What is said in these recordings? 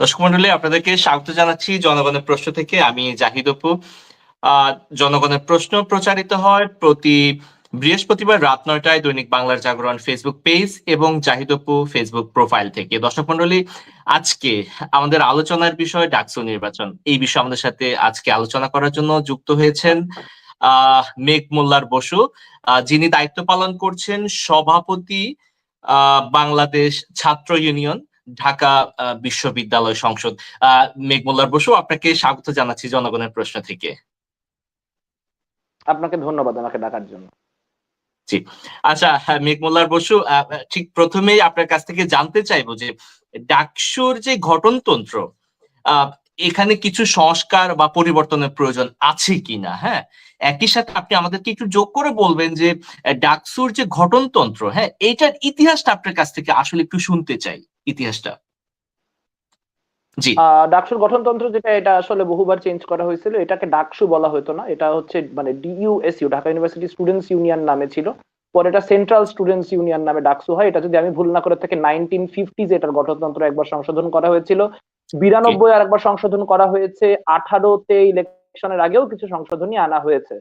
দর্শক মন্ডলী, আপনাদেরকে স্বাগত জানাচ্ছি জনগণের প্রশ্ন থেকে। আমি জাহিদ অপু। জনগণের প্রশ্ন প্রচারিত হয় প্রতি বৃহস্পতিবার রাত নয়টায় দৈনিক বাংলার জাগরণ ফেসবুক পেজ এবং জাহিদ অপু ফেসবুক প্রোফাইল থেকে। দর্শক মন্ডলী, আজকে আমাদের আলোচনার বিষয় ডাকসু নির্বাচন। এই বিষয়ে আমাদের সাথে আজকে আলোচনা করার জন্য যুক্ত হয়েছেন, আহ, মেঘ মোল্লার বসু। যিনি দায়িত্ব পালন করছেন সভাপতি বাংলাদেশ ছাত্র ইউনিয়ন। ঢাকা আহ, বিশ্ববিদ্যালয় সংসদ। আহ, মেঘমোল্লার বসু আপনাকে স্বাগত জানাচ্ছি জনগণের প্রশ্ন থেকে। আপনাকে ধন্যবাদ আমাকে ডাকার জন্য। আচ্ছা হ্যাঁ, মেঘমোল্লার বসু আহ, ঠিক প্রথমেই আপনার কাছ থেকে জানতে চাইব যে ডাকসুর যে গঠনতন্ত্র আহ, এখানে কিছু সংস্কার বা পরিবর্তনের প্রয়োজন আছে কিনা? হ্যাঁ একই সাথে আপনি আমাদেরকে একটু যোগ করে বলবেন যে ডাকসুর যে গঠনতন্ত্র হ্যাঁ এইটার ইতিহাসটা আপনার কাছ থেকে আসলে একটু শুনতে চাই। ইতিহাসটা। জি। ডাকসুর গঠনতন্ত্র যেটা এটা আসলে বহুবার চেঞ্জ করা হয়েছিল এটাকে ডাকসু বলা হতো না এটা হচ্ছে মানে DUSU Dhaka university students union নামে ছিল। পরে এটা সেন্ট্রাল স্টুডেন্টস ইউনিয়ন নামে ডাকসু হয় এটা যদি আমি ভুল না করে থাকি নাইনটিন ফিফটিজ এটার গঠনতন্ত্র একবার সংশোধন করা হয়েছিল। বিরানব্বই আর একবার সংশোধন করা হয়েছে আঠারোতে ইলেকশনের আগেও কিছু সংশোধনী আনা হয়েছে।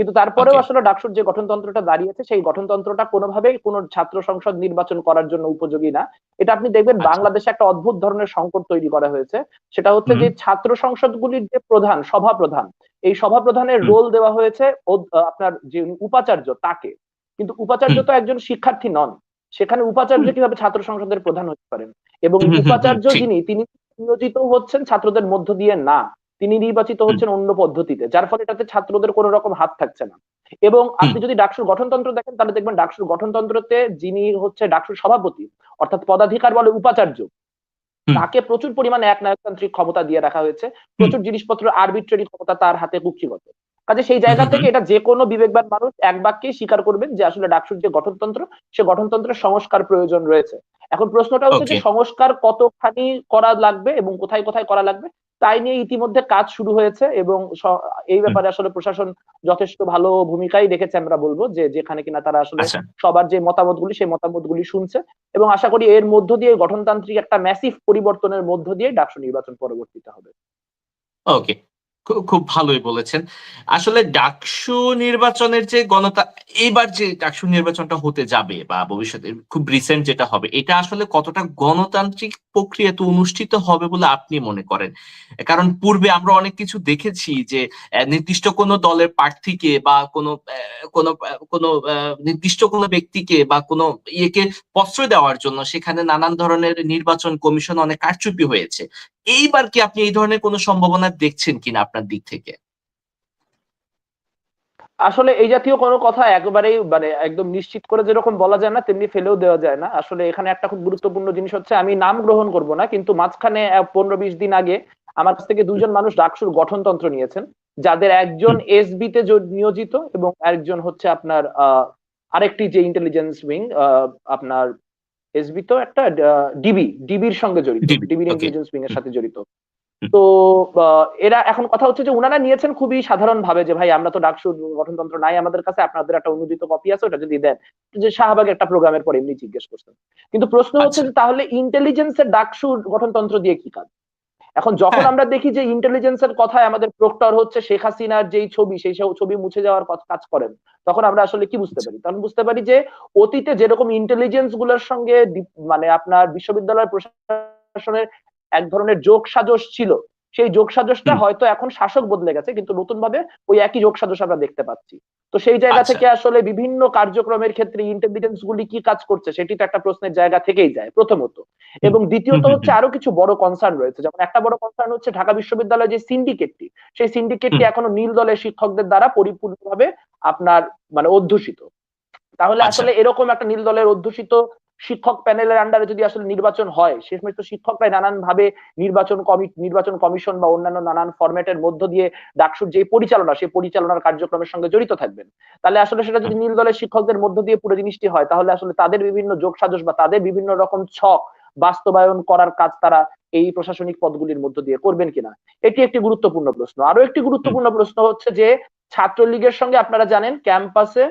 কিন্তু তারপরেও আসলে ডাকসুর যে গঠনতন্ত্রটা দাঁড়িয়েছে সেই গঠনতন্ত্রটা কোনোভাবেই কোনো ছাত্র সংসদ নির্বাচন করার জন্য উপযোগী না। এটা আপনি দেখবেন আচ্ছা। বাংলাদেশে একটা অদ্ভুত ধরনের সংকট তৈরি করা হয়েছে। সেটা হচ্ছে যে ছাত্র সংসদগুলির যে প্রধান সভা প্রধান এই সভা প্রধানের রোল দেওয়া হয়েছে আপনার যে উপাচার্য তাকে। কিন্তু উপাচার্য তো একজন শিক্ষার্থী নন। সেখানে উপাচার্য কীভাবে ছাত্র সংসদের প্রধান হতে পারেন? এবং উপাচার্য যিনি তিনি নিয়োজিত হচ্ছেন ছাত্রদের মধ্য দিয়ে না। তিনি নির্বাচিত হচ্ছেন অন্য পদ্ধতিতে যার ফলে এটাতে ছাত্রদের কোনো রকম হাত থাকছে না। এবং আপনি যদি ডাকসুর গঠনতন্ত্র দেখেন তাহলে দেখবেন ডাকসুর গঠনতন্ত্রতে যিনি হচ্ছে ডাকসুর সভাপতি অর্থাৎ পদাধিকার বলে উপাচার্য তাকে প্রচুর পরিমাণে এক নায়কতান্ত্রিক ক্ষমতা দিয়ে রাখা হয়েছে। প্রচুর জিনিসপত্র আরবিট্রারি ক্ষমতা তার হাতে কুক্ষিগত। কাজে সেই জায়গা থেকে এটা যে কোনো বিবেকবান মানুষ এক বাক্যেই স্বীকার করবেন যে আসলে ডাকসুর যে গঠনতন্ত্র সে গঠনতন্ত্রের সংস্কার প্রয়োজন রয়েছে। এখন প্রশ্নটা হচ্ছে যে সংস্কার কতখানি করা লাগবে এবং কোথায় কোথায় করা লাগবে তাই নিয়ে ইতিমধ্যে কাজ শুরু হয়েছে এবং এই ব্যাপারে আসলে প্রশাসন যথেষ্ট ভালো ভূমিকাই রেখেছে আমরা বলব যে যেখানে কিনা তারা আসলে আচ্ছা। সবার যে মতামতগুলি সেই মতামতগুলি শুনছে এবং আশা করি এর মধ্য দিয়ে গঠনতান্ত্রিক একটা ম্যাসিভ পরিবর্তনের মধ্য দিয়ে ডাকসু নির্বাচন পরবর্তীতে হবে। ওকে খুব ভালোই বলেছেন। আসলে ডাকসু নির্বাচনের যে গণতা এইবার যে ডাকসু নির্বাচনটা হতে যাবে বা ভবিষ্যতে খুব রিসেন্ট যেটা হবে, এটা আসলে কতটা গণতান্ত্রিক প্রক্রিয়াতে অনুষ্ঠিত হবে বলে আপনি মনে করেন? কারণ পূর্বে আমরা অনেক কিছু দেখেছি যে নির্দিষ্ট কোনো দলের প্রার্থীকে বা কোনো কোনো কোনো নির্দিষ্ট কোনো ব্যক্তিকে বা কোনো ইয়েকে প্রশ্রয় দেওয়ার জন্য সেখানে নানান ধরনের নির্বাচন কমিশন অনেক কারচুপি হয়েছে। এইবার কি আপনি এই ধরনের কোনো সম্ভাবনা দেখছেন কিনা আপনার দিক থেকে? আসলে এই জাতীয় কোনো কথা একেবারেই মানে একদম নিশ্চিত করে যেরকম বলা যায় না তেমনি ফেলেও দেওয়া যায় না। আসলে এখানে একটা খুব গুরুত্বপূর্ণ জিনিস হচ্ছে আমি নাম গ্রহণ করব না কিন্তু মাঝখানে পনেরো বিশ দিন আগে আমার কাছ থেকে দুজন মানুষ ডাকসুর গঠনতন্ত্র নিয়েছেন যাদের একজন এসবি তে নিয়োজিত এবং একজন হচ্ছে আপনার আহ, আরেকটি যে ইন্টেলিজেন্স উইং আপনার এসবি তো একটা ডিবি ডিবির সঙ্গে জড়িত ডিবির ইন্টেলিজেন্স উইং এর সাথে জড়িত। তো এরা এখন কথা হচ্ছে যে উনারা নিয়েছেন খুবই সাধারণ ভাবে যে ভাই আমরা তো ডাকসুর গঠনতন্ত্র নাই আমাদের কাছে আপনাদের একটা অনুদিত কপি আছে ওটা যদি দেন। যে শাহবাগ একটা প্রোগ্রামের পর এমনি জিজ্ঞেস করছেন। কিন্তু প্রশ্ন হচ্ছে আচ্ছা। যে তাহলে ইন্টেলিজেন্সের ডাকসুর গঠনতন্ত্র দিয়ে কি কাজ? এখন যখন হ্যাঁ। আমরা দেখি যে ইন্টেলিজেন্সের কথায় আমাদের প্রক্টর হচ্ছে শেখ হাসিনার যেই ছবি সেই সব ছবি মুছে যাওয়ার কাজ করেন তখন আমরা আসলে কি বুঝতে পারি তখন বুঝতে পারি যে অতীতে যেরকম ইন্টেলিজেন্সগুলোর সঙ্গে মানে আপনার বিশ্ববিদ্যালয় প্রশাসনের এক ধরনের যোগ সাজস ছিল সেই যোগ সাজসটা হয়তো এখন শাসক বদলে গেছে কিন্তু নতুন ভাবে ওই একই যোগ সাজস আমরা দেখতে পাচ্ছি। তো সেই জায়গা আচ্ছা। থেকে আসলে বিভিন্ন কার্যক্রমের ক্ষেত্রে ইন্টেলিজেন্স গুলি কি কাজ করছে সেটি তো একটা প্রশ্নের জায়গা থেকেই যায় প্রথমত। এবং দ্বিতীয়ত হচ্ছে আরও কিছু বড় কনসার্ন রয়েছে। যেমন একটা বড় কনসার্ন হচ্ছে ঢাকা বিশ্ববিদ্যালয়ের যে সিন্ডিকেটটি সেই সিন্ডিকেটটি এখনও নীল দলের শিক্ষকদের দ্বারা পরিপূর্ণভাবে আপনার মানে অধ্যুষিত। তাহলে আচ্ছা। আসলে এরকম একটা নীল দলের অধ্যুষিত শিক্ষক প্যানেলের আন্ডারে যদি আসলে নির্বাচন হয়, শেষমেশ তো শিক্ষকরাই নানান ভাবে নির্বাচন কমি, নির্বাচন কমিশন বা অন্যান্য নানান ফরম্যাটের মধ্য দিয়ে ডাকসুর যে পরিচালনা, সেই পরিচালনার কার্যক্রমের সঙ্গে জড়িত থাকবেন। তাহলে আসলে সেটা যদি নীল দলের শিক্ষকদের মধ্য দিয়ে পুরো জিনিসটি হয়, তাহলে আসলে তাদের বিভিন্ন যোগ সাজস বা তাদের বিভিন্ন রকম ছক বাস্তবায়ন করার কাজ তারা এই প্রশাসনিক পদগুলির মধ্য দিয়ে করবেন কিনা, এটি একটি গুরুত্বপূর্ণ প্রশ্ন। আরও একটি গুরুত্বপূর্ণ প্রশ্ন হচ্ছে যে, ছাত্রলীগের সঙ্গে আপনারা জানেন, ক্যাম্পাসে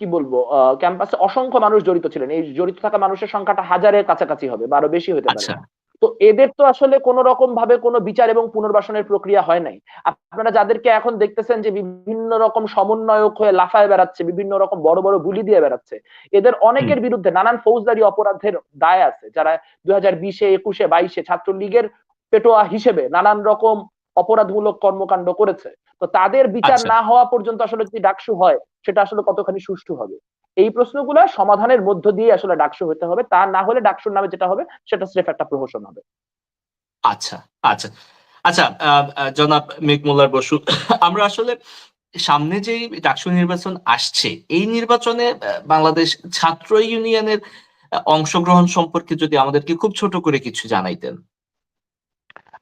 কি বলব ক্যাম্পাসে অসংখ্য মানুষ জড়িত ছিলেন। এই জড়িত থাকা মানুষের সংখ্যাটা হাজারের কাছাকাছি হবে বা আরও বেশি হতে পারে। আচ্ছা। তো এদের তো আসলে কোন রকম ভাবে কোনো বিচার এবং পুনর্বাসনের প্রক্রিয়া হয় নাই। আপনারা যাদেরকে এখন দেখতেছেন যে বিভিন্ন রকম সমন্বয়ক হয়ে লাফায় বেড়াচ্ছে বিভিন্ন রকম বড় বড় গুলি দিয়ে বেড়াচ্ছে এদের অনেকের বিরুদ্ধে নানান ফৌজদারি অপরাধের দায় আছে যারা দুই হাজার বিশে একুশে বাইশে ছাত্রলীগের পেটোয়া হিসেবে নানান রকম অপরাধমূলক কর্মকাণ্ড করেছে। তো তাদের বিচার আচ্ছা। না হওয়া পর্যন্ত আসলে যদি ডাকসু হয় সেটা আসলে কতখানি সুষ্ঠু হবে? এই প্রশ্নগুলো সমাধানের মধ্য দিয়ে আসলে ডাকসু হতে হবে। তা না হলে ডাকসুর নামে যেটা হবে সেটা স্রেফ একটা প্রহসন হবে। আচ্ছা আচ্ছা। আচ্ছা জনাব মেকমোল্লার বসু আমরা আসলে সামনে যেই ডাকসু নির্বাচন আসছে এই নির্বাচনে বাংলাদেশ ছাত্র ইউনিয়নের অংশগ্রহণ সম্পর্কে যদি আমাদেরকে খুব ছোট করে কিছু জানাইতেন।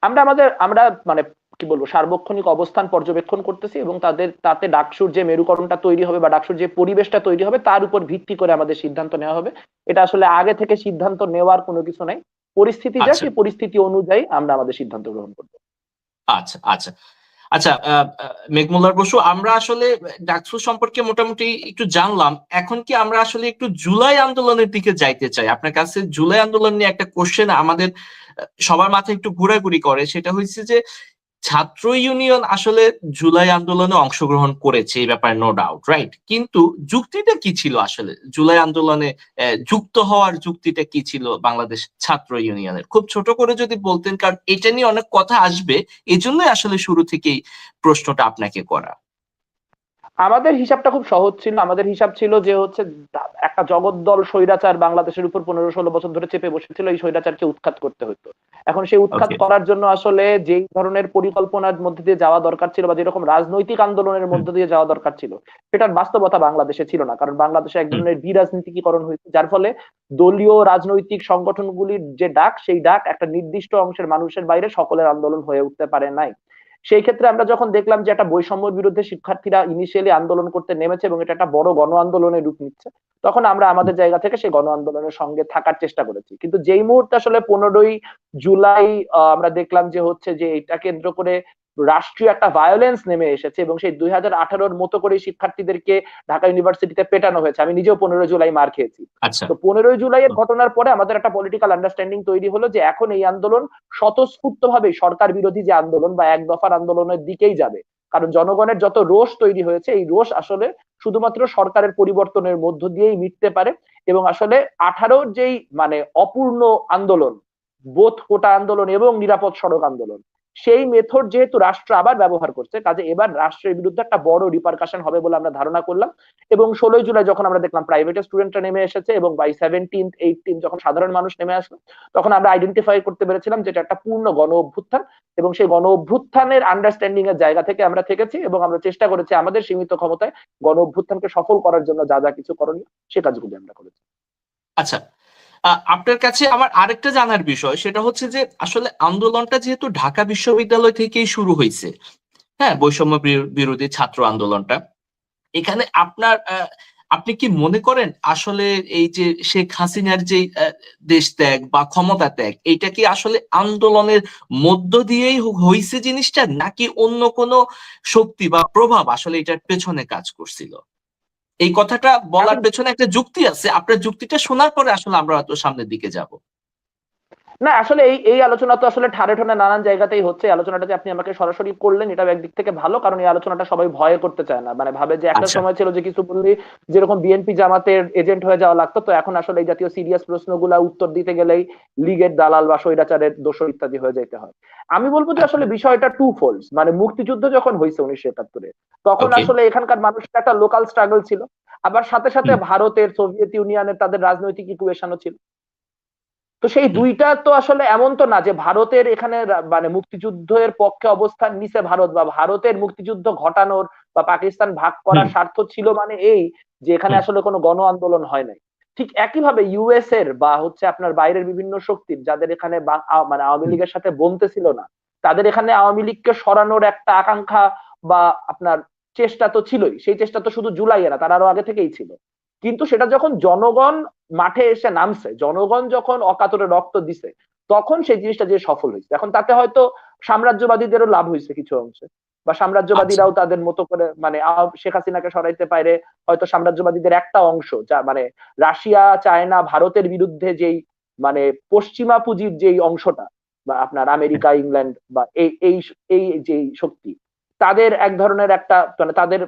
আমরা আমাদের আমরা মানে কি বলব সার্বক্ষণিক অবস্থান পর্যবেক্ষণ করতেছি এবং তাদের তাতে ডাকসুর যে মেরুকরণটা তৈরি হবে বা ডাকসুর যে পরিবেশটা তৈরি হবে তার উপর ভিত্তি করে আমাদের সিদ্ধান্ত নেওয়া হবে। এটা আসলে আগে থেকে সিদ্ধান্ত নেওয়ার কোনো কিছু নাই। পরিস্থিতি যা আচ্ছা। সেই পরিস্থিতি অনুযায়ী আমরা আমাদের সিদ্ধান্ত গ্রহণ করব। আচ্ছা আচ্ছা। আচ্ছা মেঘমুল্লার বসু আমরা আসলে ডাকসু সম্পর্কে মোটামুটি একটু জানলাম। এখন কি আমরা আসলে একটু জুলাই আন্দোলনের দিকে যাইতে চাই? আপনার কাছে জুলাই আন্দোলন নিয়ে একটা কোশ্চেন আমাদের সবার মাথায় একটু ঘোরাঘুরি করে। সেটা হচ্ছে যে ছাত্র ইউনিয়ন আসলে জুলাই আন্দোলনে অংশগ্রহণ করেছে, এই ব্যাপারে নো ডাউট রাইট কিন্তু যুক্তিটা কি ছিল আসলে? জুলাই আন্দোলনে যুক্ত হওয়ার যুক্তিটা কি ছিল বাংলাদেশ ছাত্র ইউনিয়নের? খুব ছোট করে যদি বলতেন, কারণ এটা নিয়ে অনেক কথা আসবে, এজন্যই জন্যই আসলে শুরু থেকেই প্রশ্নটা আপনাকে করা। আমাদের হিসাবটা খুব সহজ ছিল। আমাদের হিসাব ছিল যে হচ্ছে একটা জগদ্দল স্বৈরাচার বাংলাদেশের উপর পনেরো ষোলো বছর ধরে চেপে বসেছিল এই স্বৈরাচারকে উৎখাত করতে হতো। এখন সেই উৎখাত করার জন্য আসলে যেই ধরনের পরিকল্পনার মধ্যে দিয়ে যাওয়া দরকার ছিল বা যেরকম রাজনৈতিক আন্দোলনের মধ্যে দিয়ে যাওয়া দরকার ছিল সেটার বাস্তবতা বাংলাদেশে ছিল না। কারণ বাংলাদেশে এক ধরনের বিরাজনীতিকীকরণ হয়েছে যার ফলে দলীয় রাজনৈতিক সংগঠনগুলির যে ডাক সেই ডাক একটা নির্দিষ্ট অংশের মানুষের বাইরে সকলের আন্দোলন হয়ে উঠতে পারে নাই। সেই ক্ষেত্রে আমরা যখন দেখলাম যে একটা বৈষম্যের বিরুদ্ধে শিক্ষার্থীরা ইনিশিয়ালি আন্দোলন করতে নেমেছে এবং এটা একটা বড় গণ আন্দোলনের রূপ নিচ্ছে, তখন আমরা আমাদের জায়গা থেকে সেই গণ আন্দোলনের সঙ্গে থাকার চেষ্টা করেছি। কিন্তু যেই মুহূর্তে আসলে পনেরোই জুলাই আমরা দেখলাম যে হচ্ছে যে এটা কেন্দ্র করে রাষ্ট্রীয় একটা ভায়োলেন্স নেমে এসেছে এবং সেই দুই হাজার আঠারোর মতো করে শিক্ষার্থীদেরকে ঢাকা ইউনিভার্সিটিতে পেটানো হয়েছে। আমি নিজেও পনেরো জুলাই মার খেয়েছি। আচ্ছা। তো পনেরোই জুলাইয়ের ঘটনার পরে আমাদের একটা পলিটিক্যাল আন্ডারস্ট্যান্ডিং তৈরি হলো যে এখন এই আন্দোলন স্বতঃস্ফূর্ত ভাবে সরকার বিরোধী যে আন্দোলন বা এক দফার আন্দোলনের দিকেই যাবে। কারণ জনগণের যত রোষ তৈরি হয়েছে এই রোষ আসলে শুধুমাত্র সরকারের পরিবর্তনের মধ্য দিয়েই মিটতে পারে এবং আসলে আঠারোর যেই মানে অপূর্ণ আন্দোলন বোধ কোটা আন্দোলন এবং নিরাপদ সড়ক আন্দোলন সেই মেথড যেহেতু রাষ্ট্র আবার ব্যবহার করছে, কাজে এবার রাষ্ট্রের বিরুদ্ধে একটা বড় রিপারকাশন হবে বলে আমরা ধারণা করলাম। এবং ষোলোই জুলাই যখন আমরা দেখলাম প্রাইভেট স্টুডেন্টরা নেমে এসেছে এবং বাই সেভেন্টিন এইটিন যখন সাধারণ মানুষ নেমে আসলো, তখন আমরা আইডেন্টিফাই করতে পেরেছিলাম যেটা একটা পূর্ণ গণ অভ্যুত্থান এবং সেই গণ অভ্যুত্থানের আন্ডারস্ট্যান্ডিং এর জায়গা থেকে আমরা থেকেছি এবং আমরা চেষ্টা করেছি আমাদের সীমিত ক্ষমতায় গণ অভ্যুত্থানকে সফল করার জন্য যা যা কিছু করণীয় সে কাজগুলি আমরা করেছি। আচ্ছা আপনার কাছে আমার আরেকটা জানার বিষয়, সেটা হচ্ছে যে আসলে আন্দোলনটা যেহেতু ঢাকা বিশ্ববিদ্যালয় থেকেই শুরু হয়েছে হ্যাঁ বৈষম্য বিরো- বিরোধী ছাত্র আন্দোলনটা, এখানে আপনার আপনি কি মনে করেন আসলে এই যে শেখ হাসিনার যে দেশ ত্যাগ বা ক্ষমতা ত্যাগ এইটা কি আসলে আন্দোলনের মধ্য দিয়েই হয়েছে জিনিসটা, নাকি অন্য কোনো শক্তি বা প্রভাব আসলে এটার পেছনে কাজ করছিল? এই কথাটা বলার পেছনে একটা যুক্তি আছে। আপনার যুক্তিটা শোনার পরে আসলে আমরা হয়তো সামনের দিকে যাব। না আসলে এই এই আলোচনা তো আসলে ঠারে ঠানে নানান জায়গাতেই হচ্ছে। আলোচনাটা যে আপনি আমাকে সরাসরি করলেন এটাও একদিক থেকে ভালো কারণ এই আলোচনাটা সবাই ভয়ে করতে চায় না। মানে ভাবে যে একটা আচ্ছা। সময় ছিল যে কিছু বললি যেরকম বিএনপি জামাতের এজেন্ট হয়ে যাওয়া লাগতো তো এখন আসলে এই জাতীয় সিরিয়াস প্রশ্নগুলা উত্তর দিতে গেলেই লীগের দালাল বা স্বৈরাচারের দোষর ইত্যাদি হয়ে যেতে হয়। আমি বলব যে আসলে বিষয়টা টু ফোল্ডস মানে মুক্তিযুদ্ধ যখন হয়েছে উনিশশো একাত্তরে তখন আসলে এখানকার মানুষের একটা লোকাল স্ট্রাগল ছিল। আবার সাথে সাথে ভারতের সোভিয়েত ইউনিয়নের তাদের রাজনৈতিক ইকুয়েশনও ছিল। তো সেই দুইটা তো আসলে এমন তো না যে ভারতের এখানে মানে মুক্তিযুদ্ধের পক্ষে অবস্থান নিছে ভারত বা ভারতের মুক্তিযুদ্ধ ঘটানোর বা পাকিস্তান ভাগ করার স্বার্থ ছিল মানে এই যে এখানে আসলে কোনো গণ আন্দোলন হয় নাই। ঠিক একইভাবে ইউএস এর বা হচ্ছে আপনার বাইরের বিভিন্ন শক্তির যাদের এখানে মানে আওয়ামী লীগের সাথে বলতে ছিল না তাদের এখানে আওয়ামী লীগকে সরানোর একটা আকাঙ্ক্ষা বা আপনার চেষ্টা তো ছিলই। সেই চেষ্টা তো শুধু জুলাইয়ে না তার আরও আগে থেকেই ছিল। কিন্তু সেটা যখন জনগণ মাঠে এসে নামছে জনগণ যখন অকাতরে রক্ত দিছে তখন সেই জিনিসটা যে সফল হয়েছে। এখন তাতে হয়তো সাম্রাজ্যবাদীদেরও লাভ হয়েছে কিছু অংশে বা সাম্রাজ্যবাদীরাও তাদের মতো করে মানে শেখ হাসিনাকে সরাইতে পারে হয়তো সাম্রাজ্যবাদীদের একটা অংশ যা মানে রাশিয়া চায়না ভারতের বিরুদ্ধে যেই মানে পশ্চিমা পুঁজির যেই অংশটা বা আপনার আমেরিকা ইংল্যান্ড বা এই এই এই যে শক্তি তাদের এক ধরনের একটা মানে তাদের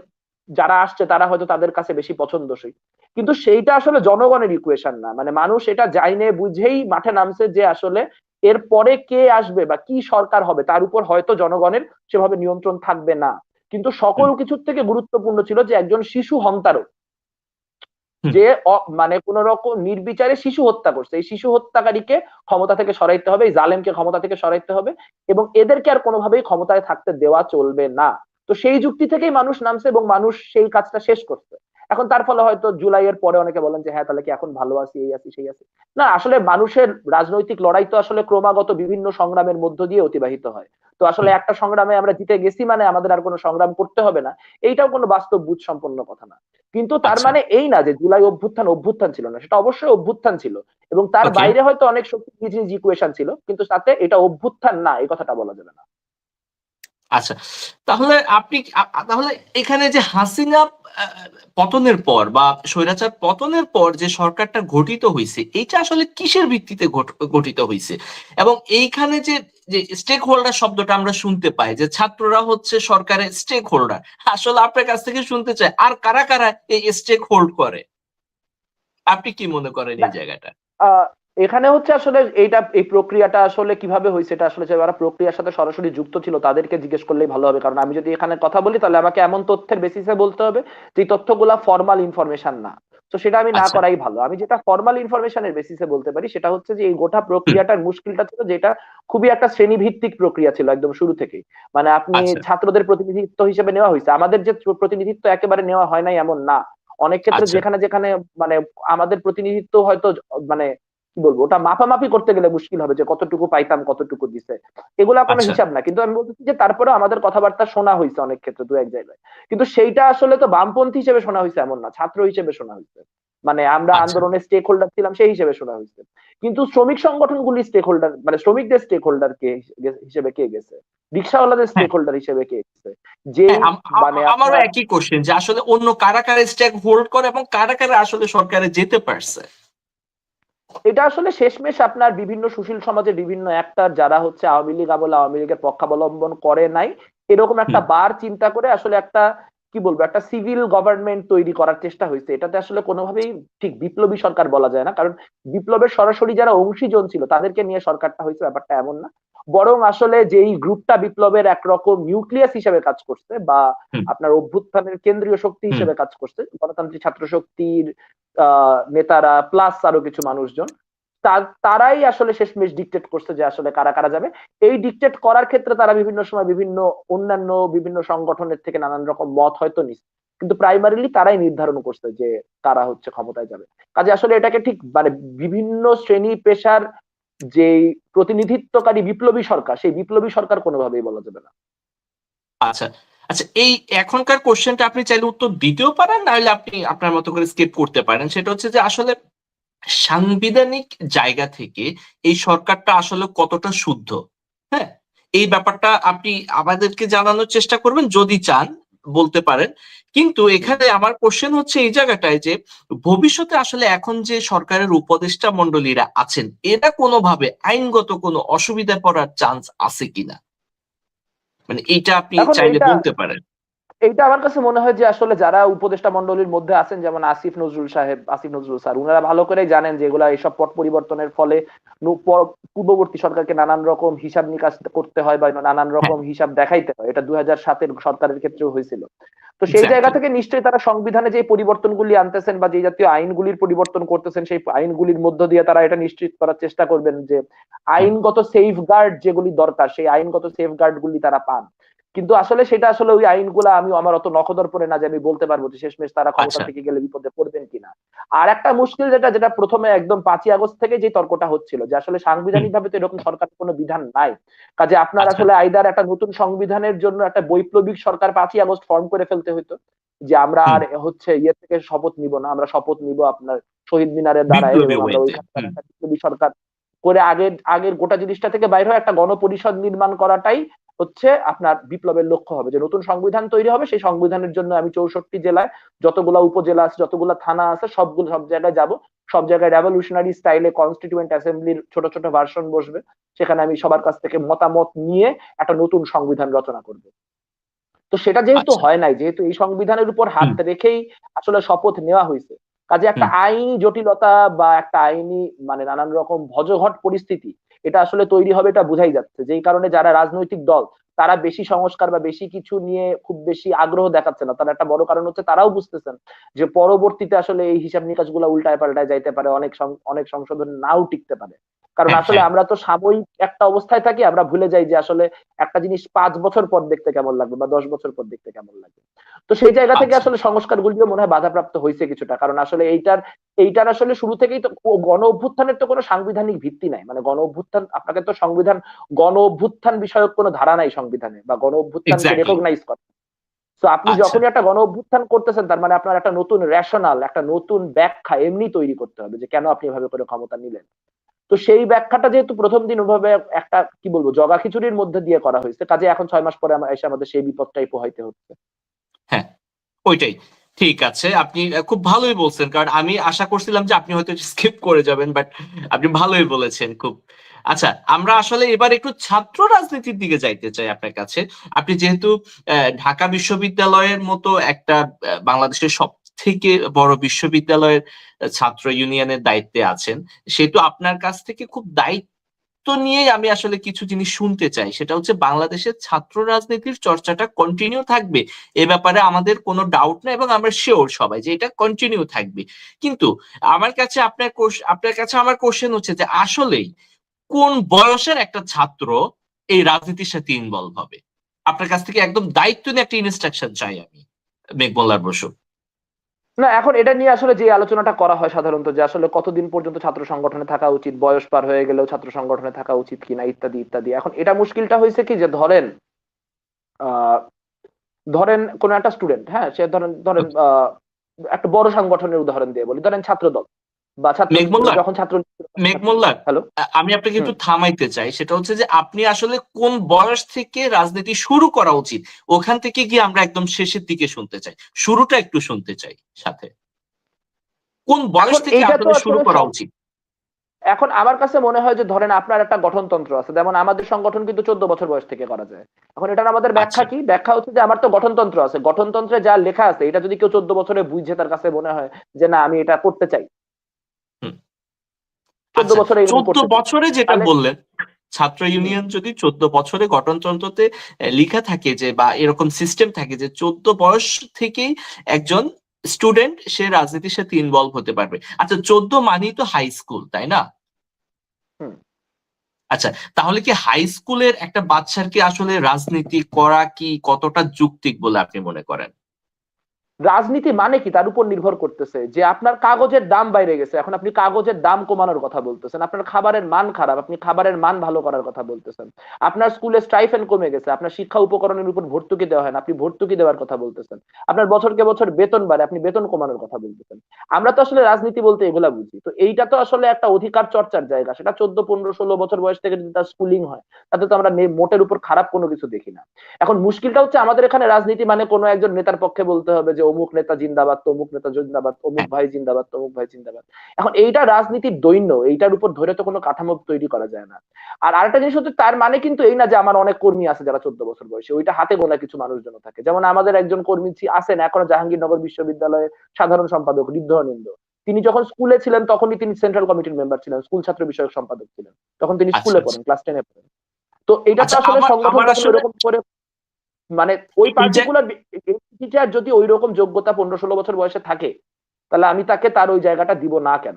যারা আসছে তারা হয়তো তাদের কাছে বেশি পছন্দসই। কিন্তু সেইটা আসলে জনগণের ইকুয়েশন না। মানে মানুষ এটা জাইনে বুঝেই মাঠে নামছে যে আসলে এর পরে কে আসবে বা কি সরকার হবে তার উপর হয়তো জনগণের সেভাবে নিয়ন্ত্রণ থাকবে না। কিন্তু সকল কিছুর থেকে গুরুত্বপূর্ণ ছিল যে একজন শিশু হন্তারক। যে মানে কোন রকম নির্বিচারে শিশু হত্যা করছে। এই শিশু হত্যাকারীকে ক্ষমতা থেকে সরাইতে হবে এই জালেমকে ক্ষমতা থেকে সরাইতে হবে এবং এদেরকে আর কোনোভাবেই ক্ষমতায় থাকতে দেওয়া চলবে না। তো সেই যুক্তি থেকেই মানুষ নামছে এবং মানুষ সেই কাজটা শেষ করছে। এখন তার ফলে হয়তো জুলাইয়ের পরে অনেকে বলেন যে হ্যাঁ তাহলে কি এখন ভালো আছি এই আছি সেই আছি? না আসলে মানুষের রাজনৈতিক লড়াই তো আসলে ক্রমাগত বিভিন্ন সংগ্রামের মধ্য দিয়ে অতিবাহিত হয়। তো আসলে একটা সংগ্রামে আমরা জিতে গেছি মানে আমাদের আর কোনো সংগ্রাম করতে হবে না। এইটাও কোনো বাস্তব বুঝ সম্পন্ন কথা না। কিন্তু তার আচ্ছা। মানে এই না যে জুলাই অভ্যুত্থান অভ্যুত্থান ছিল না সেটা অবশ্যই অভ্যুত্থান ছিল। এবং তার বাইরে হয়তো অনেক শক্তি ইকুয়েশন ছিল কিন্তু তাতে এটা অভ্যুত্থান না এই কথাটা বলা যাবে না। আচ্ছা তাহলে আপনি তাহলে এখানে যে হাসিনা পতনের পর বা স্বৈরাচার পতনের পর যে সরকারটা গঠিত হয়েছে এটা আসলে কিসের ভিত্তিতে গঠিত হয়েছে এবং এইখানে যে যে স্টেক হোল্ডার শব্দটা আমরা শুনতে পাই যে ছাত্ররা হচ্ছে সরকারের স্টেক হোল্ডার আসলে আপনার কাছ থেকে শুনতে চাই আর কারা কারা এই স্টেক হোল্ড করে? আপনি কি মনে করেন এই জায়গাটা? এখানে হচ্ছে আসলে এইটা এই প্রক্রিয়াটা আসলে কীভাবে হয়েছে এটা আসলে যারা প্রক্রিয়ার সাথে সরাসরি যুক্ত ছিল তাদেরকে জিজ্ঞেস করলেই ভালো হবে কারণ আমি যদি এখানে কথা বলি তাহলে আমাকে এমন তথ্যের বেসিসে বলতে হবে যে তথ্যগুলা ফর্মাল ইনফরমেশন না তো সেটা আমি না আচ্ছা। করাই ভালো আমি যেটা ফর্মাল ইনফরমেশনের বেসিসে বলতে পারি সেটা হচ্ছে যে এই গোটা প্রক্রিয়াটার মুশকিলটা ছিল যেটা খুবই একটা শ্রেণীভিত্তিক প্রক্রিয়া ছিল একদম শুরু থেকেই মানে আপনি আচ্ছা। ছাত্রদের প্রতিনিধিত্ব হিসেবে নেওয়া হয়েছে আমাদের যে প্রতিনিধিত্ব একেবারে নেওয়া হয় নাই এমন না অনেক ক্ষেত্রে আচ্ছা। যেখানে যেখানে মানে আমাদের প্রতিনিধিত্ব হয়তো মানে কি বলব ওটা মাপামাপি করতে গেলে মুশকিল হবে যে কতটুকু পাইতাম কতটুকু দিছে। এগুলা কোনো আচ্ছা। হিসাব না কিন্তু আমি বলতেছি যে তারপরে আমাদের কথাবার্তা শোনা হয়েছে অনেক ক্ষেত্রে দু এক জায়গায়। কিন্তু সেইটা আসলে তো বামপন্থী হিসেবে শোনা হয়েছে এমন না ছাত্র হিসেবে শোনা হয়েছে মানে আমরা আচ্ছা। আন্দোলনের স্টেক হোল্ডার ছিলাম সেই হিসেবে শোনা হয়েছে কিন্তু শ্রমিক সংগঠনগুলি স্টেক হোল্ডার মানে শ্রমিকদের স্টেক হোল্ডার কে হিসেবে কে গেছে? রিক্সাওয়ালাদের স্টেক হোল্ডার হিসেবে কে গেছে? যে হ্যাঁ, মানে আমারও একই কোশ্চেন যে আসলে অন্য কারা কারা স্টেক হোল্ড করে এবং কারা কারা আসলে সরকারে যেতে পারছে? এটা আসলে শেষমেশ আপনার বিভিন্ন সুশীল সমাজের বিভিন্ন একটার যারা হচ্ছে আওয়ামী লীগ আমলে আওয়ামী লীগের পক্ষাবলম্বন করে নাই এরকম একটা বার চিন্তা করে আসলে একটা কি বলব একটা সিভিল গভর্নমেন্ট তৈরি করার চেষ্টা হয়েছে। এটাতে আসলে কোনোভাবেই ঠিক বিপ্লবী সরকার বলা যায় না কারণ বিপ্লবের সরাসরি যারা অংশীজন ছিল তাদেরকে নিয়ে সরকারটা হয়েছে ব্যাপারটা এমন না। বরং আসলে যেই গ্রুপটা বিপ্লবের একরকম নিউক্লিয়াস হিসেবে কাজ করছে বা আপনার অভ্যুত্থানের কেন্দ্রীয় শক্তি হিসেবে কাজ করছে গণতান্ত্রিক ছাত্র শক্তির আহ, নেতারা প্লাস আরও কিছু মানুষজন তারাই আসলে শেষমেশ ডিকটেট করছে যে আসলে কারা কারা যাবে। এই ডিকটেট করার ক্ষেত্রে তারা বিভিন্ন সময় বিভিন্ন অন্যান্য বিভিন্ন সংগঠনের থেকে নানান রকম মত হয়তো নিচ্ছে কিন্তু প্রাইমারিলি তারাই নির্ধারণ করছে যে কারা হচ্ছে ক্ষমতায় যাবে। কাজে আসলে এটাকে ঠিক মানে বিভিন্ন শ্রেণি পেশার যে প্রতিনিধিত্বকারী বিপ্লবী সরকার, সেই বিপ্লবী সরকার কোনোভাবেই বলা যাবে না। আচ্ছা আচ্ছা এই এখনকার কোশ্চেনটা আপনি চাইলে উত্তর দিতেও পারেন, নাহলে আপনি আপনার মতো করে স্কিপ করতে পারেন। সেটা হচ্ছে যে আসলে সাংবিধানিক জায়গা থেকে এই সরকারটা আসলে কতটা শুদ্ধ? হ্যাঁ এই ব্যাপারটা আপনি আমাদেরকে জানানোর চেষ্টা করবেন যদি চান বলতে পারেন। কিন্তু এখানে আমার কোশ্চেন হচ্ছে এই জায়গাটায় যে ভবিষ্যতে আসলে এখন যে সরকারের উপদেষ্টা মন্ডলীরা আছেন এটা কোনোভাবে আইনগত কোনো অসুবিধা পড়ার চান্স আছে কিনা? মানে এইটা আপনি চাইলে বলতে পারেন। এইটা আমার কাছে মনে হয় যে আসলে যারা উপদেষ্টা মন্ডলীর মধ্যে আছেন যেমন আসিফ নজরুল সাহেব আসিফ নজরুল স্যার উনারা ভালো করেই জানেন যে এগুলা এইসব পট পরিবর্তনের ফলে পূর্ববর্তী সরকারকে নানান রকম হিসাব নিকাশ করতে হয় বা নানান রকম হিসাব দেখাইতে হয়। এটা দুই হাজার সাতের সরকারের ক্ষেত্রেও হয়েছিল। তো সেই জায়গা থেকে নিশ্চয়ই তারা সংবিধানে যে পরিবর্তনগুলি আনতেছেন বা যে জাতীয় আইনগুলির পরিবর্তন করতেছেন সেই আইনগুলির মধ্য দিয়ে তারা এটা নিশ্চিত করার চেষ্টা করবেন যে আইনগত সেফ গার্ড যেগুলি দরকার সেই আইনগত সেফ গার্ড গুলি তারা পান। কিন্তু আসলে সেটা আসলে ওই আইনগুলো আমি আমার অত নখদর পরে না যে আমি বলতে পারব যে শেষমেশ তারা ক্ষমতা আচ্ছা। থেকে গেলে বিপদে পড়বেন কিনা। আর একটা মুশকিল যেটা যেটা প্রথমে একদম পাঁচই আগস্ট থেকে যে তর্কটা হচ্ছিল যে আসলে সাংবিধানিক ভাবে তো এরকম সরকার কোনো বিধান নাই। কাজে আপনার আচ্ছা। আসলে আইদার একটা নতুন সংবিধানের জন্য একটা বৈপ্লবিক সরকার পাঁচই আগস্ট ফর্ম করে ফেলতে হতো যে আমরা আর হচ্ছে ইয়ে থেকে শপথ নিব না আমরা শপথ নিব আপনার শহীদ মিনারের বিপ্লবী সরকার করে আগের আগের গোটা জিনিসটা থেকে বাইরে হয়ে একটা গণপরিষদ নির্মাণ করাটাই হচ্ছে আপনার বিপ্লবের লক্ষ্য হবে। যে নতুন সংবিধান তৈরি হবে সেই সংবিধানের জন্য আমি চৌষট্টি জেলায় যতগুলা উপজেলা আছে যতগুলা থানা আছে সবগুলো সব জায়গায় যাব। সব জায়গায় রেভলিউশনারি স্টাইলে কনস্টিটিউয়েন্ট অ্যাসেম্বলির ছোট ছোট ভার্সন বসবে। সেখানে আমি সবার কাছ থেকে মতামত নিয়ে একটা নতুন সংবিধান রচনা করব। তো সেটা যেহেতু আচ্ছা। হয় নাই যেহেতু এই সংবিধানের উপর হাত রেখেই আসলে শপথ নেওয়া হয়েছে কাজে একটা আইনি জটিলতা বা একটা আইনি মানে নানান রকম ভজঘট পরিস্থিতি এটা আসলে তৈরি হবে এটা বোঝাই যাচ্ছে। যেই কারণে যারা রাজনৈতিক দল তারা বেশি সংস্কার বা বেশি কিছু নিয়ে খুব বেশি আগ্রহ দেখাচ্ছে না। তার একটা বড় কারণ হচ্ছে তারাও বুঝতেছেন যে পরবর্তীতে আসলে এই হিসাব নিকাশগুলা উল্টায় পাল্টায় যাইতে পারে অনেক অনেক সংশোধন নাও টিকতে পারে। কারণ হ্যাঁ, আসলে হ্যাঁ। আমরা তো সাময়িক একটা অবস্থায় থাকি আমরা ভুলে যাই যে আসলে একটা জিনিস পাঁচ বছর পর দেখতে কেমন লাগবে বা দশ বছর পর দেখতে কেমন লাগবে। তো সেই জায়গা থেকে আসলে সংস্কার গুলিও মনে হয় বাধাপ্রাপ্ত হয়েছে কিছুটা। কারণ আসলে এইটার এইটার আসলে শুরু থেকেই তো গণ অভ্যুত্থানের তো কোনো সাংবিধানিক ভিত্তি নাই। মানে গণ অভ্যুত্থান আপনাকে তো সংবিধান গণ অভ্যুত্থান বিষয়ক কোনো ধারা নাই সংবিধানে বা গণ অভ্যুত্থানকে রেকগনাইজ করে। তো আপনি যখন একটা গণ অভ্যুত্থান করতেছেন তার মানে আপনার একটা নতুন রেশনাল একটা নতুন ব্যাখ্যা এমনি তৈরি করতে হবে যে কেন আপনি এভাবে করে ক্ষমতা নিলেন। তো সেই ব্যাখ্যাটা যেহেতু প্রথম দিন ওভাবে একটা কি বলব জগা খিচুড়ির মধ্যে দিয়ে করা হয়েছে। কাজে এখন ছয় মাস পরে এসে আমাদের সেই বিপদটাই পোহাইতে হচ্ছে। হ্যাঁ ওইটাই। ঠিক আছে, আপনি খুব ভালোই বলছেন। কারণ আমি আশা করছিলাম যে আপনি হয়তো স্কিপ করে যাবেন বাট আপনি ভালোই বলেছেন খুব। আচ্ছা আমরা আসলে এবার একটু ছাত্র রাজনীতির দিকে যাইতে চাই আপনার কাছে। আপনি যেহেতু ঢাকা বিশ্ববিদ্যালয়ের মতো একটা বাংলাদেশের সব থেকে বড় বিশ্ববিদ্যালয়ের ছাত্র ইউনিয়নের দায়িত্বে আছেন, সেহেতু আপনার কাছ থেকে খুব দায়িত্ব নিয়েই আমি আসলে কিছু জিনিস শুনতে চাই। সেটা হচ্ছে বাংলাদেশের ছাত্র রাজনীতির চর্চাটা কন্টিনিউ থাকবে। এ ব্যাপারে আমাদের কোনো ডাউট নেই এবং আমরা শিওর সবাই যে এটা কন্টিনিউ থাকবে। কিন্তু আমার কাছে আপনার আপনার কাছে আমার কোশ্চেন হচ্ছে যে আসলেই কোন বয়সের একটা ছাত্র এই রাজনীতির সাথে ইনভলভ হবে? আপনার কাছ থেকে একদম দায়িত্ব নিয়ে একটা ইনস্ট্রাকশন চাই আমি, মেঘমল্লার বসু। না এখন এটা নিয়ে আসলে যে আলোচনাটা করা হয় সাধারণত যে আসলে কতদিন পর্যন্ত ছাত্র সংগঠনে থাকা উচিত বয়স পার হয়ে গেলেও ছাত্র সংগঠনে থাকা উচিত কিনা ইত্যাদি ইত্যাদি। এখন এটা মুশকিলটা হয়েছে কি যে ধরেন আহ, ধরেন কোন একটা স্টুডেন্ট হ্যাঁ সে ধরেন ধরেন আহ, একটা বড় সংগঠনের উদাহরণ দিয়ে বলি। ধরেন ছাত্র দল বা ছাত্র? যখন হ্যালো? আমি আপনাকে একটু থামাইতে চাই। সেটা হচ্ছে যে আপনি আসলে কোন বয়স থেকে রাজনীতি শুরু করা উচিত ওখান থেকে গিয়ে আমরা একদম শেষের দিকে শুনতে চাই। শুরুটা একটু শুনতে চাই সাথে। কোন বয়স থেকে আপনাদের শুরু করা উচিত? এখন আমার কাছে মনে হয় যে ধরেন আপনার একটা গঠনতন্ত্র আছে যেমন আমাদের সংগঠন কিন্তু চোদ্দ বছর বয়স থেকে করা যায়। এখন এটার আমাদের ব্যাখ্যা আচ্ছা। কি? ব্যাখ্যা হচ্ছে যে আমার তো গঠনতন্ত্র আছে। গঠনতন্ত্রে যা লেখা আছে এটা যদি কেউ চোদ্দ বছরে বুঝে তার কাছে মনে হয় যে না আমি এটা করতে চাই। চোদ্দ আচ্ছা, বছরে চোদ্দ বছরে যেটা বললেন ছাত্র ইউনিয়ন যদি চোদ্দ বছরে গঠনতন্ত্রতে লিখা থাকে যে বা এরকম সিস্টেম থাকে যে চোদ্দ বয়স থেকেই একজন স্টুডেন্ট সে রাজনীতির সাথে ইনভলভ হতে পারবে। আচ্ছা চোদ্দ মানেই তো হাই স্কুল তাই না? আচ্ছা তাহলে কি হাই স্কুলের একটা বাচ্চার কি আসলে রাজনীতি করা কি কতটা যুক্তিক বলে আপনি মনে করেন? রাজনীতি মানে কি? তার উপর নির্ভর করতেছে যে আপনার কাগজের দাম বাইরে গেছে। এখন আপনি কাগজের দাম কমানোর কথা বলতেছেন। আপনার খাবারের মান খারাপ। আপনি খাবারের মান ভালো করার কথা বলতেছেন। আপনার স্কুলে স্টাইফেন কমে গেছে। আপনার শিক্ষা উপকরণের উপর ভর্তুকি দেওয়া হয় না। আপনি ভর্তুকি দেওয়ার কথা বলতেছেন। আপনার বছরকে বছর বেতন বাড়ে। আপনি বেতন কমানোর কথা বলতেছেন। আমরা তো আসলে রাজনীতি বলতে এগুলা বুঝি। তো এইটা তো আসলে একটা অধিকার চর্চার জায়গা। সেটা চোদ্দ, পনেরো, ষোলো বছর বয়স থেকে যদি তার স্কুলিং হয়, তাতে তো আমরা মোটের উপর খারাপ কোনো কিছু দেখি না। এখন মুশকিলটা হচ্ছে আমাদের এখানে রাজনীতি মানে কোনো একজন নেতার পক্ষে বলতে হবে যে অমুক নেতা জিন্দাবাদ তমুক নেতা জিন্দাবাদ অমুক ভাই জিন্দাবাদ তমুক ভাই জিন্দাবাদ। এখন এইটা রাজনীতির দৈন্য এইটার উপর ধরে তো কোনো কাঠামো তৈরি করা যায় না। আর আরেকটা জিনিস হচ্ছে তার মানে কিন্তু এই না যে আমার অনেক কর্মী আছে যারা চোদ্দ বছর বয়সে ওইটা হাতে গোনা কিছু মানুষজন থাকে। যেমন আমাদের একজন কর্মী আছেন এখনও জাহাঙ্গীরনগর বিশ্ববিদ্যালয়ের সাধারণ সম্পাদক ঋদ্ধনিন্দ তিনি যখন স্কুলে ছিলেন তখনই তিনি সেন্ট্রাল কমিটির মেম্বার ছিলেন স্কুল ছাত্র বিষয়ক সম্পাদক ছিলেন। তখন তিনি আচ্ছা, স্কুলে আচ্ছা। পড়েন ক্লাস টেনে পড়েন। তো এটা আচ্ছা, আসলে সংগঠন করে মানে ওই পার্টিকুলার টিচার যদি ওই রকম যোগ্যতা পনেরো ষোলো বছর বয়সে থাকে তাহলে আমি তাকে তার ওই জায়গাটা দিব না কেন